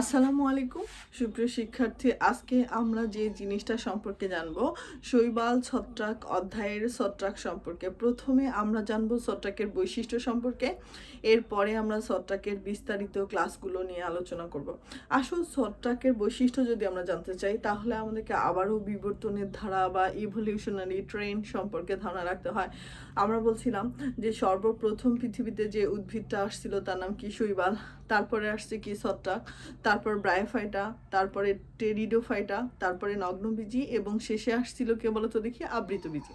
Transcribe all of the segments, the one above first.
আসসালামু আলাইকুম। সুপ্রিয় শিক্ষার্থী, আজকে আমরা যে জিনিসটা সম্পর্কে জানব, শৈবাল ছত্রাক অধ্যায়ের ছত্রাক সম্পর্কে। প্রথমে আমরা জানব ছত্রাকের বৈশিষ্ট্য সম্পর্কে, এরপরে আমরা ছত্রাকের বিস্তারিত ক্লাসগুলো নিয়ে আলোচনা করব। আসল ছত্রাকের বৈশিষ্ট্য যদি আমরা জানতে চাই, তাহলে আমাদেরকে আবারও বিবর্তনের ধারা বা ইভলিউশনারি ট্রেন্ড সম্পর্কে ধারণা রাখতে হয়। আমরা বলছিলাম যে সর্বপ্রথম পৃথিবীতে যে উদ্ভিদটা আসছিল, তার নাম কি শৈবাল? তারপরে আসছে কি ছত্রাক। তারপর ব্রায়োফাইটা তারপরে টেরিডোফাইটা তারপরে নগ্নবীজি এবং শেষে আসছিল কে বলতো দেখি? আবৃত আবৃতবীজি।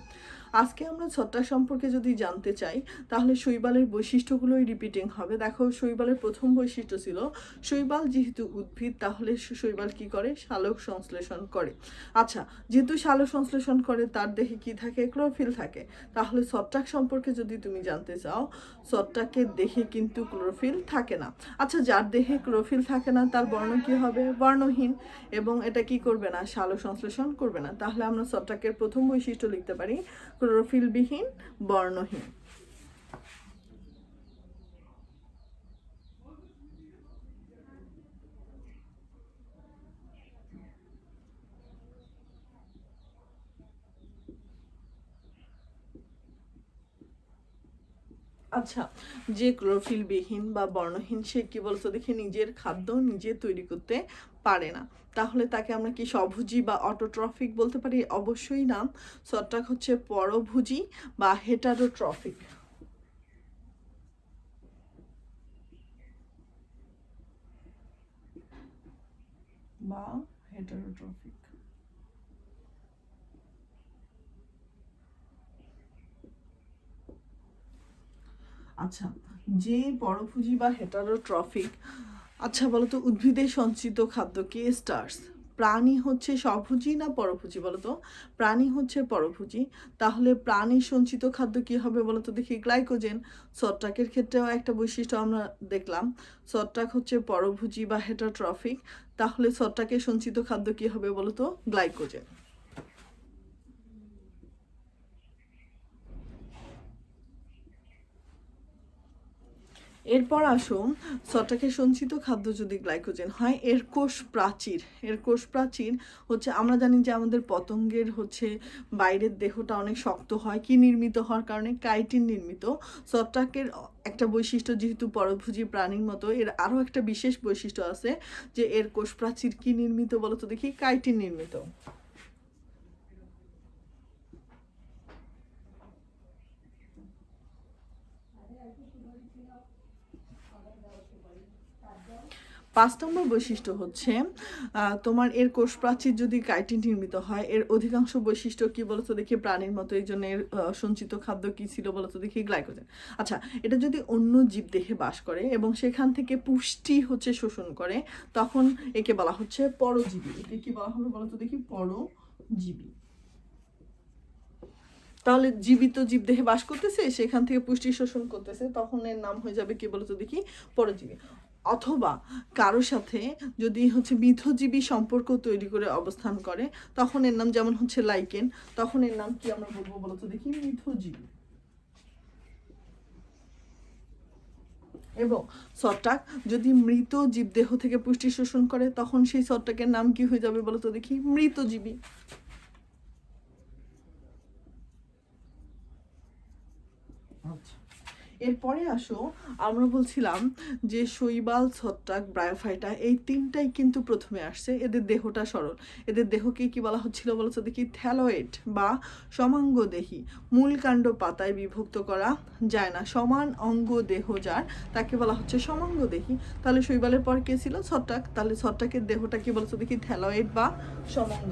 আজকে আমরা ছত্রাক সম্পর্কে যদি জানতে চাই, তাহলে শৈবালের বৈশিষ্ট্যগুলোই রিপিটিং হবে। দেখো, শৈবালের প্রথম বৈশিষ্ট্য ছিল, শৈবাল যেহেতু উদ্ভিদ, তাহলে শৈবাল কি করে? শালক সংশ্লেষণ করে। আচ্ছা যেহেতু শালক সংশ্লেষণ করে, তার দেহে কি থাকে? ক্লোরোফিল থাকে। তাহলে ছত্রাক সম্পর্কে যদি তুমি জানতে চাও, ছত্রাকের দেহে কিন্তু ক্লোরোফিল থাকে না। আচ্ছা যার দেহে ক্লোরোফিল থাকে না, তার বর্ণ কি হবে? বর্ণহীন। এবং এটা কি করবে না? শালক সংশ্লেষণ করবে না। তাহলে আমরা ছত্রাকের প্রথম বৈশিষ্ট্য লিখতে পারি ক্লোরোফিলবিহীন বর্ণহীন। আচ্ছা যে ক্লোরোফিল বিহীন বা বর্ণহীন, সে কি বলতো? দেখি নিজের খাদ্য নিজে তৈরি করতে পারে না। তাহলে তাকে আমরা কি স্বভুজি বা অটোট্রফিক বলতে পারি? অবশ্যই না। ছত্রাক হচ্ছে পরভুজি বা হেটারোট্রফিক। বা হেটারোট্রফিক। আচ্ছা যে পরভুজি বা হেটারোট্রফিক আচ্ছা বলতো, উদ্ভিদে সঞ্চিত খাদ্য কি? স্টার্স প্রাণী হচ্ছে স্বভুজি না পরভুজি বলতো? প্রাণী হচ্ছে পরভুজি। তাহলে প্রাণীর সঞ্চিত খাদ্য কি হবে বলতো? দেখি গ্লাইকোজেন ছত্রাকের ক্ষেত্রেও একটা বৈশিষ্ট্য আমরা দেখলাম। ছত্রাক হচ্ছে পরভুজি বা হেটারোট্রফিক তাহলে ছত্রাকের সঞ্চিত খাদ্য কি হবে বলতো? গ্লাইকোজেন এরপর আসো ছত্রাকের সঞ্চিত খাদ্য যদি গ্লাইকোজেন হয়, এর কোষ প্রাচীর। এর কোষ প্রাচীর হচ্ছে, আমরা জানি যে আমাদের পতঙ্গের হচ্ছে বাইরের দেহটা অনেক শক্ত হয়, কি নির্মিত হওয়ার কারণে? কাইটিন নির্মিত। ছত্রাকের একটা বৈশিষ্ট্য যেহেতু পরভুজি প্রাণীর মতো, এর আরও একটা বিশেষ বৈশিষ্ট্য আছে যে এর কোষ প্রাচীর কি নির্মিত বলতো দেখি? কাইটিন নির্মিত। পাঁচ নম্বর বৈশিষ্ট্য হচ্ছে তোমার এর কোষ প্রাচীর যদি কাইটিন নির্মিত হয়, এর অধিকাংশ বৈশিষ্ট্য কি বলতো দেখি? প্রাণীর মতো এই জন্য এর সঞ্চিত খাদ্য কি ছিল বলতো দেখি? গ্লাইকোজেন। আচ্ছা এটা যদি অন্য জীব দেহে বাস করে এবং সেখান থেকে পুষ্টি হচ্ছে শোষণ করে, তখন একে বলা হচ্ছে পরজীবী। একে কি বলা হবে বলতো দেখি? পরজীবী। তাহলে জীবিত জীব দেহে বাস করতেছে, সেখান থেকে পুষ্টি শোষণ করতেছে, তখন এর নাম হয়ে যাবে কি বলতো দেখি? পরজীবী। অথবা কারোর সাথে যদি হচ্ছে মিথজীবী সম্পর্ক তৈরি করে অবস্থান করে, তখন এর নাম যেমন হচ্ছে লাইকেন, তখন এর নাম কি আমরা বলব বলতো দেখি? মিথজীবী এবং ছত্রাক যদি মৃত জীবদেহ থেকে পুষ্টি শোষণ করে, তখন সেই ছত্রাকের নাম কি হয়ে যাবে বলতো দেখি? মৃতজীবী। আচ্ছা। এরপরে আসো, আমরা বলছিলাম যে শৈবাল, ছত্রাক, ব্রায়োফাইটা, এই তিনটাই কিন্তু প্রথমে আসছে। এদের দেহটা সরল। এদের দেহকে কি বলা হচ্ছিল বলছো দেখি? থ্যালোয়েট বা সমাঙ্গ দেহি মূল কাণ্ড পাতায় বিভক্ত করা যায় না। সমান অঙ্গ দেহ যার, তাকে বলা হচ্ছে সমাঙ্গ দেহি তাহলে শৈবালের পর কে ছিল? ছত্রাক। তাহলে ছত্রাকের দেহটা কি বলছো দেখি? থ্যালোয়েট বা সমাঙ্গ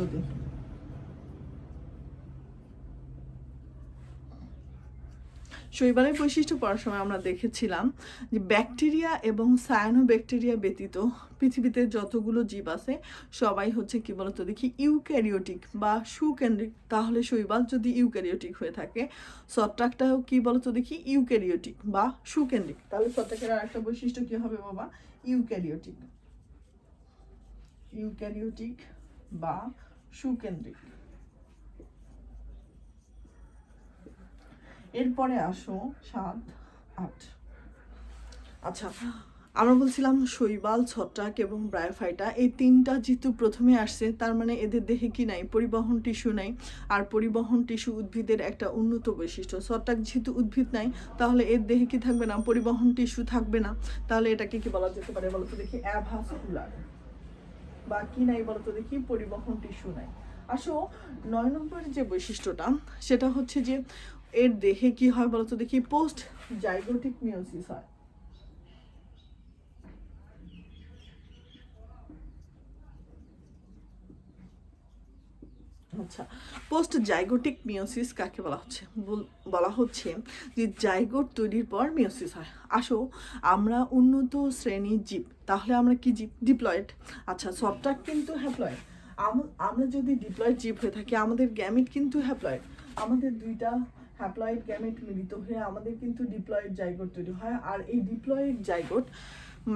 শৈবালের বৈশিষ্ট্য পড়ার সময় আমরা দেখেছিলাম যে ব্যাকটেরিয়া এবং সায়ানো ব্যাকটেরিয়া ব্যতীত পৃথিবীতে যতগুলো জীব আছে, সবাই হচ্ছে কি বলতো দেখি ইউক্যারিওটিক বা সুকেন্দ্রিক। তাহলে শৈবাল যদি ইউক্যারিওটিক হয়ে থাকে ছত্রাকটাও কি বলতো দেখি ইউক্যারিওটিক বা সুকেন্দ্রিক। তাহলে ছত্রাকের আর একটা বৈশিষ্ট্য কি হবে বাবা? ইউক্যারিওটিক। ইউক্যারিওটিক বা সুকেন্দ্রিক। এরপরে আসো, সাত, আট। আচ্ছা আমরা বলছিলাম শৈবাল, ছত্রাক এবং ব্রায়োফাইটা। এই তিনটা যেহেতু প্রথমে আসছে, তার মানে এদের দেহে কি নাই? পরিবহন টিস্যু নাই। আর পরিবহন টিস্যু উদ্ভিদের একটা উন্নত বৈশিষ্ট্য। ছত্রাক যেহেতু উদ্ভিদ নাই, তাহলে এর দেহে কি থাকবে না? পরিবহন টিস্যু থাকবে না। তাহলে এটাকে কি বলা যেতে পারে বলতো দেখি? অ্যাভাসকুলার। বা কি নাই বলতো দেখি? পরিবহন টিস্যু নাই। আসো, নয় নম্বরের যে বৈশিষ্ট্যটা, সেটা হচ্ছে যে এর দেহে কি হয় বলতো? দেখি পোস্ট জাইগোটিক মিওসিস হয়। আচ্ছা পোস্ট জাইগোটিক মিওসিস কাকে বলা হচ্ছে? বল- হচ্ছে যে জাইগোট তৈরির পর মিওসিস হয়। আসো, আমরা উন্নত শ্রেণির জীব, তাহলে আমরা কি জীব? ডিপ্লয়েড আচ্ছা সবটাক কিন্তু হ্যাপ্লয়েড আমরা যদি ডিপ্লয়েড জীব হয়ে থাকি, আমাদের গ্যামিট কিন্তু হ্যাপ্লয়েড আমাদের দুইটা হ্যাপ্লয়েড গ্যামেট মিলিত হয়ে আমাদের কিন্তু ডিপ্লয়েড জাইগোট তৈরি হয়। আর এই ডিপ্লয়েড জাইগোট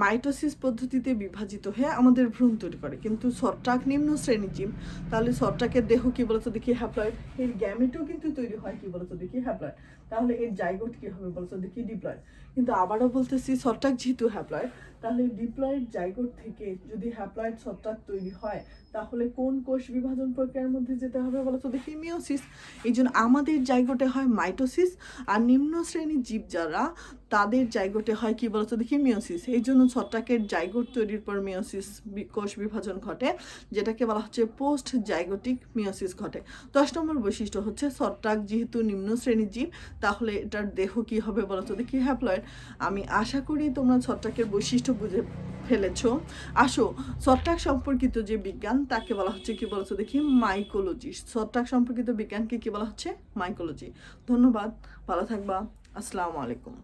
মাইটোসিস পদ্ধতিতে বিভাজিত হয়ে আমাদের ভ্রূণ তৈরি করে। কিন্তু ছত্রাক নিম্ন শ্রেণির জীব, তাহলে ছত্রাকের দেহ কি বলতো দেখি হ্যাপ্লয়েড এর গ্যামেটও কিন্তু তৈরি হয় কি বলতো দেখি হ্যাপ্লয়েড তাহলে এর জাইগোট কি হবে বলতো দেখি ডিপ্লয়েড কিন্তু আবারও বলতেছি ছত্রাক যেহেতু হ্যাপ্লয়েড তাহলে ডিপ্লয়েড জাইগোট থেকে যদি হ্যাপ্লয়েড ছত্রাক তৈরি হয়, তাহলে কোন কোষ বিভাজন প্রক্রিয়ার মধ্যে যেতে হবে বলো তো দেখি মিওসিস এই জন্য আমাদের জায়গোটে হয় মাইটোসিস আর নিম্ন শ্রেণির জীব যারা, তাদের জায়গোটে হয় কি বলতো? দেখি মিওসিস এই জন্য ছত্রাকের জাইগোট তৈরির পর মিওসিস কোষ বিভাজন ঘটে, যেটাকে বলা হচ্ছে পোস্ট জাইগোটিক মিওসিস ঘটে। দশ নম্বর বৈশিষ্ট্য হচ্ছে ছত্রাক যেহেতু নিম্ন শ্রেণির জীব, তাহলে এটার দেহ কি হবে বলতো? দেখি হ্যাপ্লয়েড আমি আশা করি তোমরা ছত্রাকের বৈশিষ্ট্য বুঝে ফেলেছো? আসো, ছত্রাক সম্পর্কিত যে বিজ্ঞান, তাকে বলা হচ্ছে কি বলেছ দেখি? মাইকোলজি ছত্রাক সম্পর্কিত বিজ্ঞানকে কি বলা হচ্ছে? মাইকোলজি ধন্যবাদ, ভালো থাকবা। আসসালামু আলাইকুম।